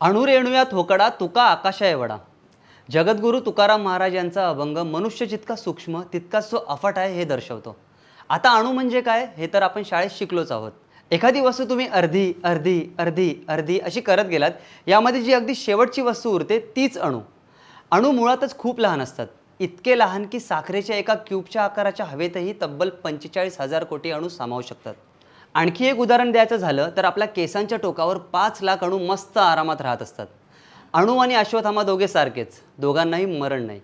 अणुरेणुया थोकडा तुका आकाशा एवढा जगद्गुरू तुकाराम महाराज यांचा अभंग मनुष्य जितका सूक्ष्म तितकाच तो अफाट आहे हे दर्शवतो. आता अणू म्हणजे काय? हे तर आपण शाळेत शिकलोच आहोत. एखादी वस्तू तुम्ही अर्धी अर्धी अर्धी अर्धी अशी करत गेलात यामध्ये जी अगदी शेवटची वस्तू उरते तीच अणू. अणू मुळातच खूप लहान असतात. इतके लहान की साखरेच्या एका क्यूबच्या आकाराच्या हवेतही तब्बल पंचेचाळीस हजार कोटी अणू सामावू शकतात. आणखी एक उदाहरण द्यायचं झालं तर आपल्या केसांच्या टोकावर पाच लाख अणू मस्त आरामात राहत असतात. अणू आणि अश्वथामा दोघे सारखेच. दोघांनाही मरण नाही.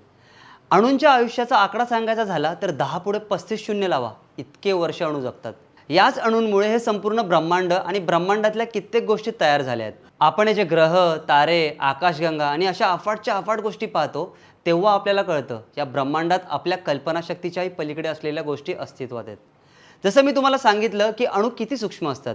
अणूंच्या आयुष्याचा आकडा सांगायचा झाला तर दहा पुढे पस्तीस शून्य लावा. इतके वर्ष अणू जगतात. याच अणूंमुळे हे संपूर्ण ब्रह्मांड आणि ब्रह्मांडातल्या कित्येक गोष्टी तयार झाल्या आहेत. आपण हे जे ग्रह तारे आकाशगंगा आणि अशा अफाटच्या अफाट गोष्टी पाहतो तेव्हा आपल्याला कळतं या ब्रह्मांडात आपल्या कल्पनाशक्तीच्याही पलीकडे असलेल्या गोष्टी अस्तित्वात आहेत. जसं मी तुम्हाला सांगितलं की अणू किती सूक्ष्म असतात.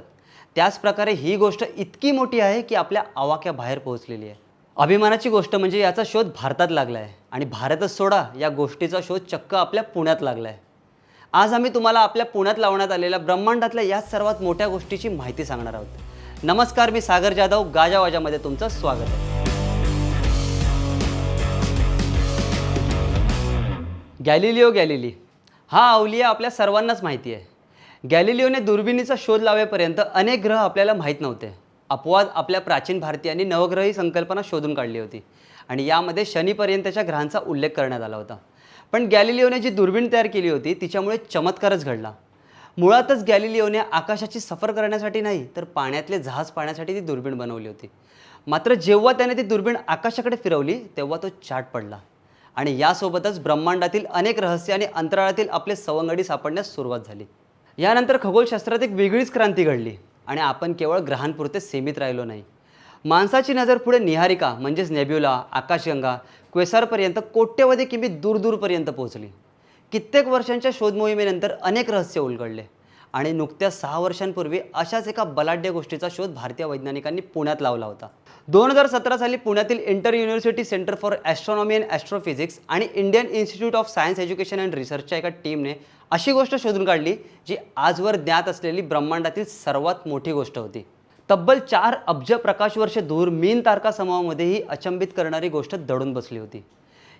त्याचप्रकारे ही गोष्ट इतकी मोठी आहे की आपल्या आवाक्या बाहेर पोहोचलेली आहे. अभिमानाची गोष्ट म्हणजे याचा शोध भारतात लागला आहे आणि भारतच सोडा या गोष्टीचा शोध चक्क आपल्या पुण्यात लागला आहे आज आम्ही तुम्हाला आपल्या पुण्यात लावण्यात आलेल्या ब्रह्मांडातल्या या सर्वात मोठ्या गोष्टीची माहिती सांगणार आहोत. नमस्कार मी सागर जाधव गाजावाजामध्ये तुमचं स्वागत आहे. गॅलिलिओ गॅलिली हा अवलिया आपल्या सर्वांनाच माहिती आहे. गॅलिलिओने दुर्बिणीचा शोध लावेपर्यंत अनेक ग्रह आपल्याला माहीत नव्हते. अपवाद आपल्या प्राचीन भारतीयांनी नवग्रह ही संकल्पना शोधून काढली होती आणि यामध्ये शनीपर्यंतच्या ग्रहांचा उल्लेख करण्यात आला होता. पण गॅलिलिओने जी दुर्बीण तयार केली होती तिच्यामुळे चमत्कारच घडला. मुळातच गॅलिलिओने आकाशाची सफर करण्यासाठी नाही तर पाण्यातले जहाज पाहण्यासाठी ती दुर्बीण बनवली होती. मात्र जेव्हा त्याने ती दुर्बीण आकाशाकडे फिरवली तेव्हा तो चाट पडला. आणि यासोबतच ब्रह्मांडातील अनेक रहस्य आणि अंतराळातील आपले सवंगडी सापडण्यास सुरुवात झाली. यानंतर खगोलशास्त्रात एक वेगळीच क्रांती घडली आणि आपण केवळ ग्रहांपुरते सीमित राहिलो नाही. माणसाची नजर पुढे निहारिका म्हणजेच नेब्युला आकाशगंगा क्वेसारपर्यंत कोट्यवधी किमी दूरदूरपर्यंत पोहोचली. कित्येक वर्षांच्या शोध मोहिमेनंतर अनेक रहस्य उलगडले आणि नुकत्या सहा वर्षांपूर्वी अशाच एका बलाढ्य गोष्टीचा शोध भारतीय वैज्ञानिकांनी पुण्यात लावला होता. दोन हजार सतरा साली पुण्यातील inter university centre for astronomy and astrophysics आणि Indian institute of science education and रिसर्चच्या एका टीमने अशी गोष्ट शोधून काढली जी आजवर ज्ञात असलेली ब्रह्मांडातील सर्वात मोठी गोष्ट होती. तब्बल चार अब्ज प्रकाशवर्ष दूर मीन तारका समूहामध्ये ही अचंबित करणारी गोष्ट दडून बसली होती.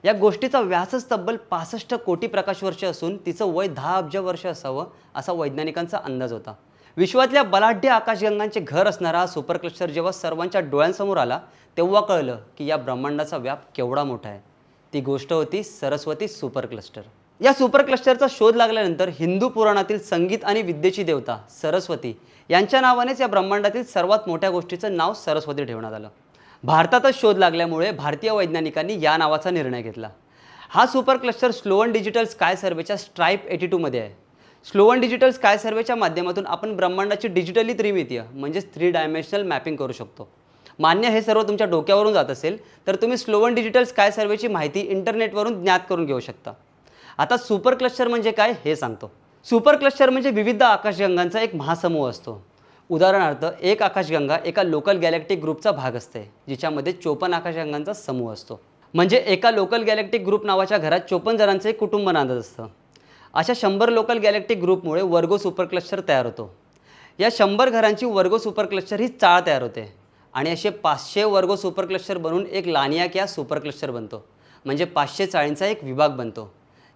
या गोष्टीचा व्यासच तब्बल पासष्ट कोटी प्रकाशवर्ष असून तिचं वय दहा अब्ज वर्ष असावं असा वैज्ञानिकांचा अंदाज होता. विश्वातल्या बलाढ्य आकाशगंगांचे घर असणारा हा सुपर क्लस्टर जेव्हा सर्वांच्या डोळ्यांसमोर आला तेव्हा कळलं की या ब्रह्मांडाचा व्याप केवढा मोठा आहे. ती गोष्ट होती सरस्वती सुपर क्लस्टर. या सुपर क्लस्टरचा शोध लागल्यानंतर हिंदू पुराणातील संगीत आणि विद्येची देवता सरस्वती यांच्या नावानेच या ब्रह्मांडातील सर्वात मोठ्या गोष्टीचं नाव सरस्वती ठेवण्यात आलं. भारतातच शोध लागल्यामुळे भारतीय वैज्ञानिकांनी या नावाचा निर्णय घेतला. हा super cluster Sloan digital sky सर्वेच्या stripe eighty टूमध्ये आहे स्लोवन डिजिटल स्काय सर्वेच्या माध्यमातून आपण ब्रह्मांडाची डिजिटली त्रिमितीय म्हणजेच थ्री डायमेन्शनल मॅपिंग करू शकतो. मान्य हे सर्व तुमच्या डोक्यावरून जात असेल तर तुम्ही स्लोवन डिजिटल स्काय सर्वेची माहिती इंटरनेटवरून ज्ञात करून घेऊ शकता. आता सुपर क्लस्टर म्हणजे काय हे सांगतो. सुपर क्लस्टर म्हणजे विविध आकाशगंगांचा एक महासमूह असतो. उदाहरणार्थ एक आकाशगंगा एका लोकल गॅलेक्टिक ग्रुपचा भाग असते जिच्यामध्ये चोपन्न आकाशगंगांचा समूह असतो. म्हणजे एका लोकल गॅलेक्टिक ग्रुप नावाच्या घरात चोपन्न जणांचं एक कुटुंब नांदत असतं. अशा शंभर लोकल गॅलेक्टिक ग्रुपमुळे वर्गो सुपर क्लस्टर तयार होतो. या शंभर घरांची वर्गो सुपर क्लस्टर ही चाळ तयार होते आणि असे पाचशे वर्गो सुपर क्लस्टर बनून एक लानिया किया सुपर क्लस्टर बनतो. म्हणजे पाचशे चाळींचा एक विभाग बनतो.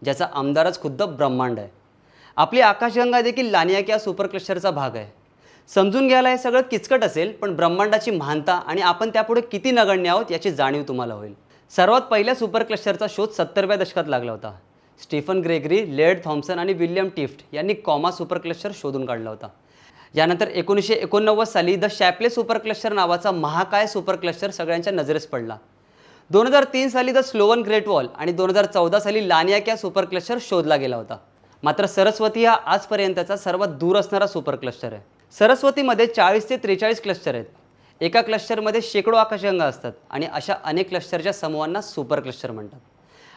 ज्याचा आमदारच खुद्द ब्रह्मांड आहे. आपली आकाशगंगा देखील लानिया या सुपर क्लस्टरचा भाग आहे. समजून घ्यायला हे सगळं किचकट असेल पण ब्रह्मांडाची महानता आणि आपण त्यापुढे किती नगण्य आहोत याची जाणीव तुम्हाला होईल. सर्वात पहिल्या सुपर क्लस्टरचा शोध सत्तरव्या दशकात लागला होता. स्टीफन ग्रेगरी लेड थॉम्सन आणि विल्यम टिफ्ट यांनी कॉमा सुपर क्लस्टर शोधून काढला होता. यानंतर एकोणीसशे एकोणनव्वद साली द शॅपले सुपर क्लस्टर नावाचा महाकाय सुपर क्लस्टर सगळ्यांच्या नजरेस पडला. दोन हजार तीन साली द स्लोवन ग्रेट वॉल आणि दोन हजार चौदा साली लानियाक या सुपर क्लस्टर शोधला गेला होता. मात्र सरस्वती हा आजपर्यंतचा सर्वात दूर असणारा सुपर क्लस्टर आहे. सरस्वतीमध्ये चाळीस ते त्रेचाळीस क्लस्टर आहेत. एका क्लस्टरमध्ये शेकडो आकाशगंगा असतात आणि अशा अनेक क्लस्टरच्या समूहांना सुपर क्लस्टर म्हणतात.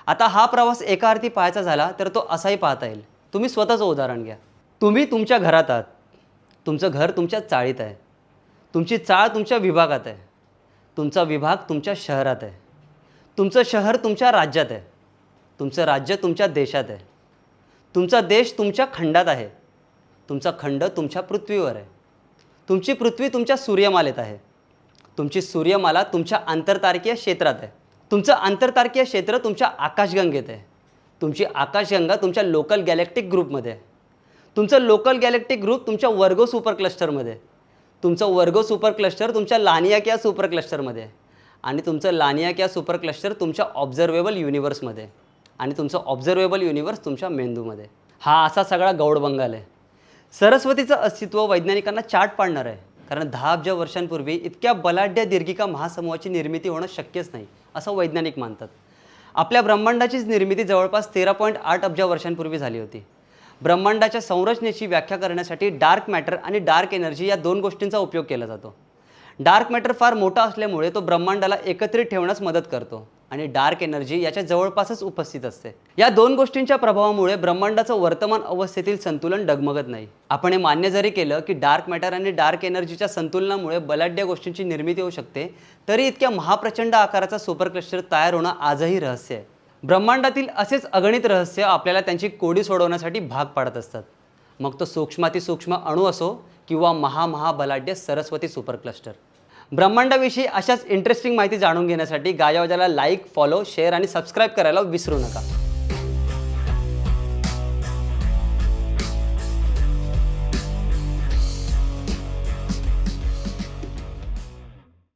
आता हा प्रवास एका अर्थी पाहायचा झाला तर तो असाही पाहता येईल. तुम्ही स्वतःचं उदाहरण घ्या. तुम्ही तुमच्या घरात आहात. तुमचं घर तुमच्या चाळीत आहे. तुमची चाळ तुमच्या विभागात आहे. तुमचा विभाग तुमच्या शहरात आहे. तुमचं शहर तुमच्या राज्यात आहे. तुमचं राज्य तुमच्या देशात आहे. तुमचा देश तुमच्या खंडात आहे. तुमचा खंड तुमच्या पृथ्वीवर आहे. तुमची पृथ्वी तुमच्या सूर्यमालेत आहे. तुमची सूर्यमाला तुमच्या आंतरतारकीय क्षेत्रात आहे. तुमचं आंतरतारकीय क्षेत्र तुमच्या आकाशगंगेत आहे. तुमची आकाशगंगा तुमच्या लोकल गॅलेक्टिक ग्रुपमध्ये आहे. तुमचं लोकल गॅलेक्टिक ग्रुप तुमच्या वर्गो सुपर क्लस्टरमध्ये तुमचं वर्गो सुपर क्लस्टर तुमच्या लानियाकिया सुपर क्लस्टरमध्ये आहे. आणि तुमचं लानिया किंवा सुपर क्लस्टर तुमच्या ऑब्झर्वेबल युनिवर्समध्ये आणि तुमचं ऑब्झर्वेबल युनिवर्स तुमच्या मेंदूमध्ये हा असा सगळा गौड बंगाल आहे. सरस्वतीचं अस्तित्व वैज्ञानिकांना चाट पाडणार आहे. कारण दहा अब्ज वर्षांपूर्वी इतक्या बलाढ्य दीर्घिका महासमूहाची निर्मिती होणं शक्यच नाही असं वैज्ञानिक मानतात. आपल्या ब्रह्मांडाचीच निर्मिती जवळपास तेरा पॉईंट आठ अब्ज वर्षांपूर्वी झाली होती. ब्रह्मांडाच्या संरचनेची व्याख्या करण्यासाठी डार्क मॅटर आणि डार्क एनर्जी या दोन गोष्टींचा उपयोग केला जातो. डार्क मॅटर फार मोठा असल्यामुळे तो ब्रह्मांडाला एकत्रित ठेवण्यास मदत करतो आणि डार्क एनर्जी याच्या जवळपासच उपस्थित असते. या दोन गोष्टींच्या प्रभावामुळे ब्रह्मांडाचं वर्तमान अवस्थेतील संतुलन डगमगत नाही. आपण हे मान्य जरी केलं की डार्क मॅटर आणि डार्क एनर्जीच्या संतुलनामुळे बलाढ्य गोष्टींची निर्मिती होऊ शकते तरी इतक्या महाप्रचंड आकाराचा सुपर क्लस्टर तयार होणं आजही रहस्य आहे. ब्रह्मांडातील असेच अगणित रहस्य आपल्याला त्यांची कोडी सोडवण्यासाठी भाग पाडत असतात. मग तो सूक्ष्मातिसूक्ष्म अणू असो किंवा महामहाबलाढ्य सरस्वती सुपर क्लस्टर ब्रह्मांडाविषयी अशाच इंटरेस्टिंग माहिती जाणून घेण्यासाठी गाजावाजाला लाईक फॉलो शेअर आणि सबस्क्राईब करायला विसरू नका.